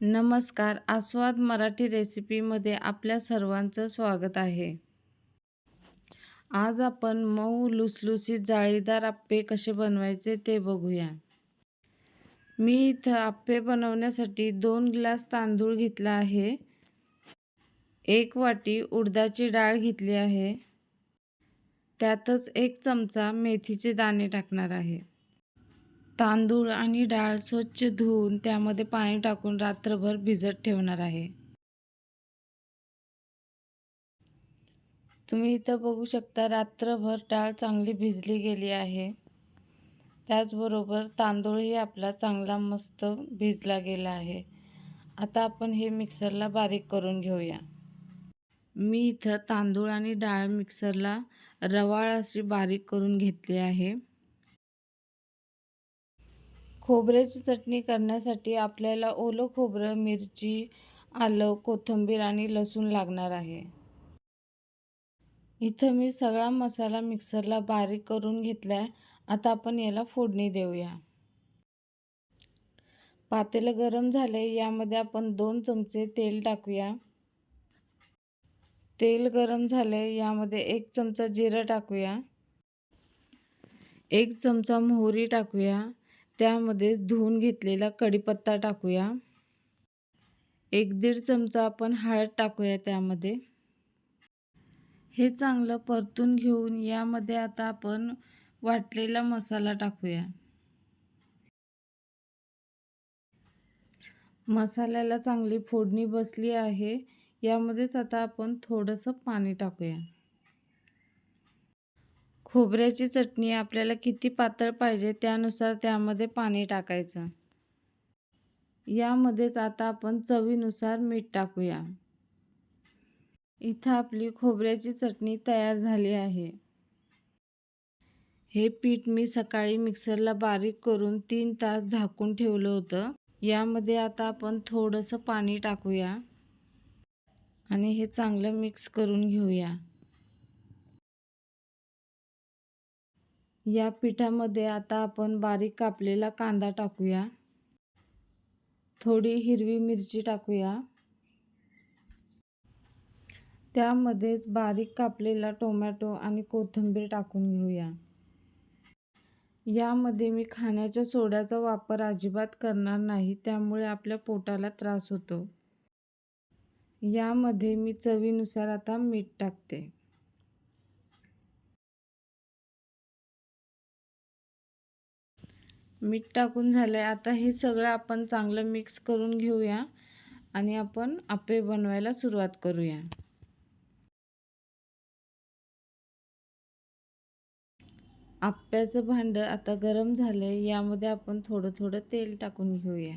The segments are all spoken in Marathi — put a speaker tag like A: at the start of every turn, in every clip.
A: नमस्कार. आस्वाद मराठी रेसिपीमध्ये आपल्या सर्वांचं स्वागत आहे. आज आपण मऊ लुसलुसीत जाळीदार आप्पे कसे बनवायचे ते बघूया. मी इथं आप्पे बनवण्यासाठी दोन ग्लास तांदूळ घेतला आहे. एक वाटी उडदाची डाळ घेतली आहे. त्यातच एक चमचा मेथीचे दाणे टाकणार आहे. तांदूळ आणि डाळ स्वच्छ धुवून त्यामध्ये पाणी टाकून रात्रभर भिजत ठेवणार आहे. तुम्ही इथं बघू शकता रात्रभर डाळ चांगली भिजली गेली आहे. त्याचबरोबर तांदूळही आपला चांगला मस्त भिजला गेला आहे. आता आपण हे मिक्सरला बारीक करून घेऊया. मी इथं तांदूळ आणि डाळ मिक्सरला रवाळ अशी बारीक करून घेतली आहे. खोबऱ्याची चटणी करण्यासाठी आपल्याला ओलं खोबरं मिरची आलं कोथिंबीर आणि लसूण लागणार आहे. इथं मी सगळा मसाला मिक्सरला बारीक करून घेतला आहे आता आपण याला फोडणी देऊया. पातेलं गरम झाले यामध्ये आपण दोन चमचे तेल टाकूया. तेल गरम झाले यामध्ये एक चमचा जिरं टाकूया. एक चमचा मोहरी टाकूया. त्यामध्ये धुवून घेतलेला कढीपत्ता टाकूया. एक दीड चमचा आपण हळद टाकूया त्यामध्ये. हे चांगलं परतून घेऊन यामध्ये आता आपण वाटलेला मसाला टाकूया. मसाल्याला चांगली फोडणी बसली आहे. यामध्येच आता आपण थोडंसं पाणी टाकूया. खोबऱ्याची चटणी आपल्याला किती पातळ पाहिजे त्यानुसार त्यामध्ये पाणी टाकायचं. यामध्येच आता आपण चवीनुसार मीठ टाकूया. इथं आपली खोबऱ्याची चटणी तयार झाली आहे. हे पीठ मी सकाळी मिक्सरला बारीक करून तीन तास झाकून ठेवलं होतं. यामध्ये आता आपण थोडंसं पाणी टाकूया आणि हे चांगलं मिक्स करून घेऊया. या पिठामध्ये आता आपण बारीक कापलेला कांदा टाकूया. थोडी हिरवी मिरची टाकूया. त्यामध्येच बारीक कापलेला टोमॅटो आणि कोथिंबीर टाकून घेऊया. यामध्ये मी खाण्याच्या सोड्याचा वापर अजिबात करणार नाही त्यामुळे आपल्या पोटाला त्रास होतो. यामध्ये मी चवीनुसार आता मीठ टाकते. मीठ टाकून झालं आहे आता हे सगळं आपण चांगलं मिक्स करून घेऊया आणि आपण आप्पे बनवायला सुरुवात करूया. आप्प्याचं भांडं आता गरम झालं आहे यामध्ये आपण थोडं थोडं तेल टाकून घेऊया.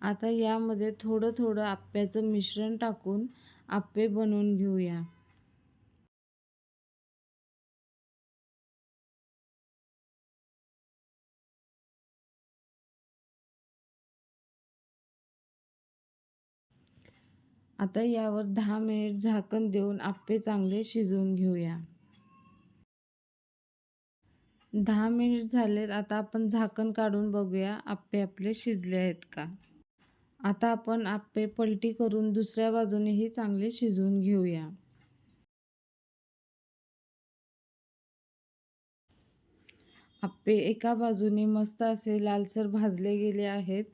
A: आता यामध्ये थोडं थोडं आप्याचं मिश्रण टाकून आप्पे बनवून घेऊया. आता यावर दहा मिनिट झाकण देऊन आप्पे चांगले शिजवून घेऊया. दहा मिनिट झालेत आता आपण झाकण काढून बघूया आप्पे आपले शिजले आहेत का. आता आपण आप्पे पलटी करून दुसऱ्या बाजूनेही चांगले शिजवून घेऊया. आप्पे एका बाजूने मस्त असे लालसर भाजले गेले आहेत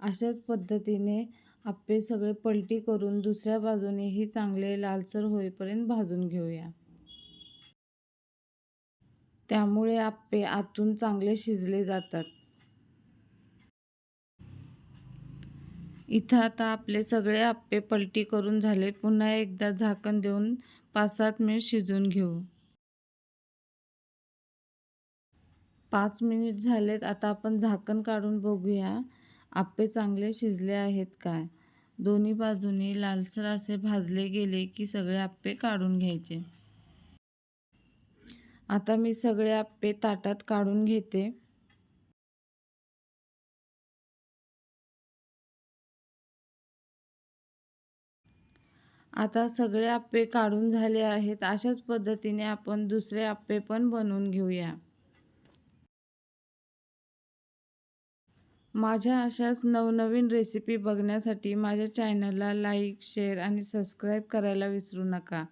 A: अशाच पद्धतीने आप्पे सगळे पलटी करून दुसऱ्या बाजूनेही चांगले लालसर होईपर्यंत भाजून घेऊया. त्यामुळे आप्पे आतून चांगले शिजले जातात. इथं आता आपले सगळे आप्पे पलटी करून झाले. पुन्हा एकदा झाकण देऊन पाच सात मिनिट शिजवून घेऊ. पाच मिनिट झालेत. आता आपण झाकण काढून बघूया आप्पे चांगले शिजले आहेत काय? दोन्ही बाजूनी लालसर असे भाजले गेले की सगळे आप्पे काढून घ्यायचे. आता मी सगळे आप्पे ताटात काढून घेते. आता सगळे आप्पे काढून झाले आहेत. अशाच पद्धतीने आपण दुसरे आप्पे पण बनवून घेऊया. माझ्या अशाच नवनवीन रेसिपी बघण्यासाठी माझ्या चॅनलला लाईक शेअर आणि सबस्क्राईब करायला विसरू नका.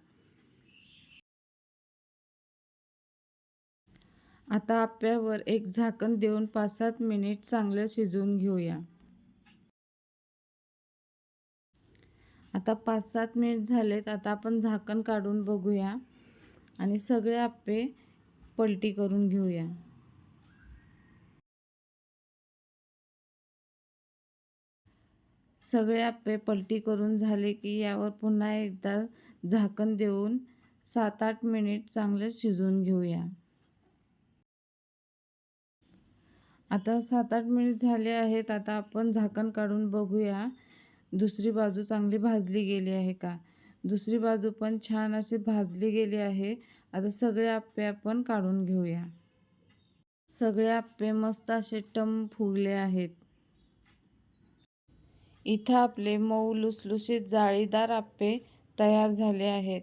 A: आता आप्यावर एक झाकण देऊन पाच सात मिनिट चांगलं शिजवून घेऊया. आता पाच सात मिनिट झालेत आता आपण झाकण काढून बघूया आणि सगळे आप्पे पलटी करून घेऊया. सगळे आप्पे पलटी करून झाले की यावर पुन्हा एकदा झाकण देऊन सात आठ मिनिट चांगले शिजवून घेऊया. आता सात आठ मिनिट झाले आहेत. आता आपण झाकण काढून बघूया दुसरी बाजू चांगली भाजली गेली आहे का? दुसरी बाजू पण छान अशी भाजली गेली आहे. आता सगळे आप्पे आपण काढून घेऊया. सगळे आप्पे मस्त असे टम फुगले आहेत. इथं आपले मऊ लुसलुशीत जाळीदार आप्पे तयार झाले आहेत.